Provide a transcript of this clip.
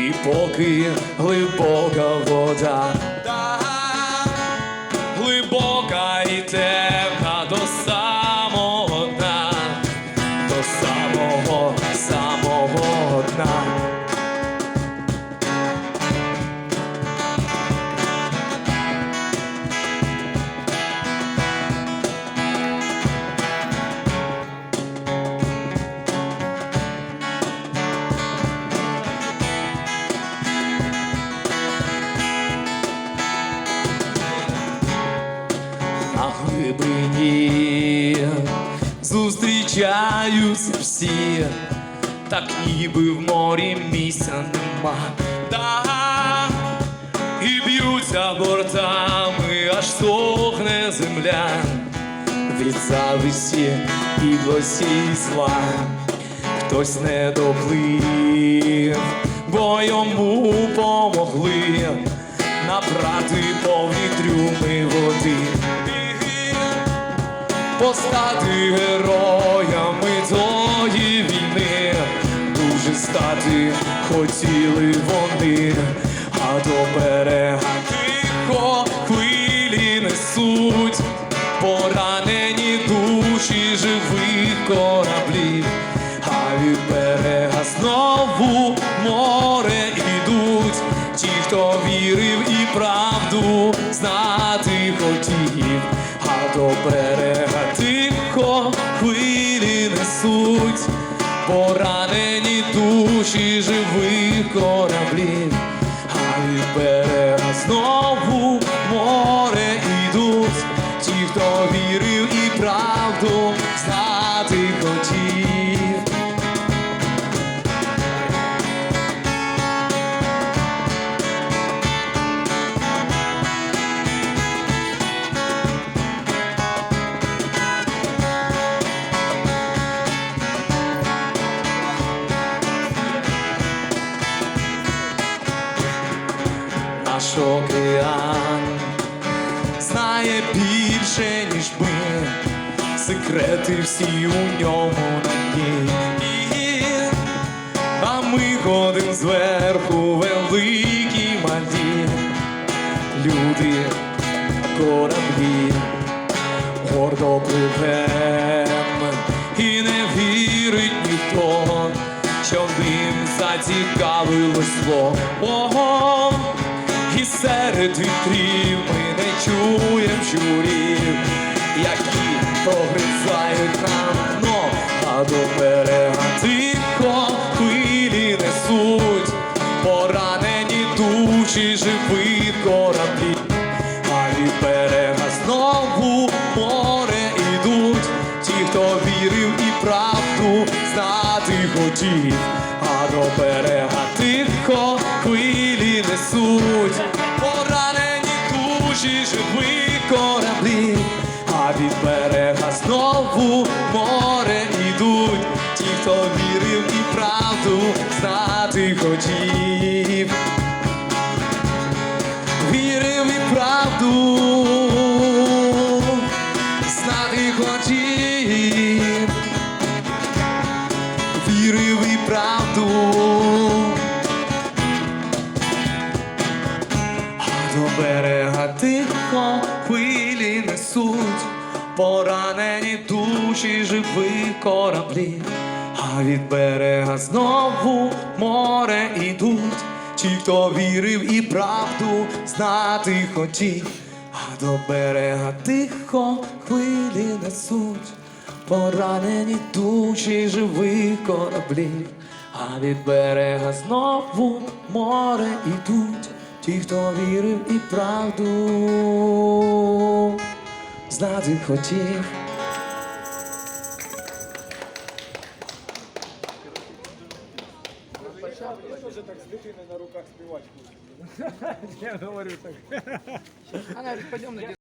і поки глибока вода, да, глибока глибині зустрічаються всі, так ніби в морі місця нема. Да, і б'ються бортами, аж сохне земля від зависті і глосі зла. Хтось не доплив, бо йому помогли набрати повні трюми води. Постати героями тої війни, дуже стати хотіли вони, а до берега тихо хвилі несуть, поранені душі живих кораблів, а від берега знову море ідуть. Ті, хто вірив і правду знати хотів, а до берега поранені душі живих кораблів, а від берега знову море ідуть, ті, хто вірив і правду знати океан знає більше, ніж ми, секрети всі у ньому на дні. А ми ходим зверху великі малі, люди, кораблі, гордо пливем, і не вірить ніхто, що в ним зацікавилось. І серед вітрів ми не чуєм щурів, які прогризають нам дно, а до берега тихо хвилі несуть, поранені душі живих кораблі, а від берега знову море ідуть, ті, хто вірив і правду знати хотів, а до берега тихо хвилі несуть, душі живих кораблі, а від берега знову море ідуть, ті, хто вірив і правду знати хотів, вірив і правду знати хотів, вірив і правду. Берега тихо хвилі несуть, поранені душі живих кораблів, а від берега знову море ідуть, ті, хто вірив і правду знати хотів, а до берега тихо хвилі несуть, поранені душі живих кораблів, а від берега знову море ідуть. Ті, хто вірив і правду знати хотів. руках співати хоче. Я говорю так. Она говорит, пойдем на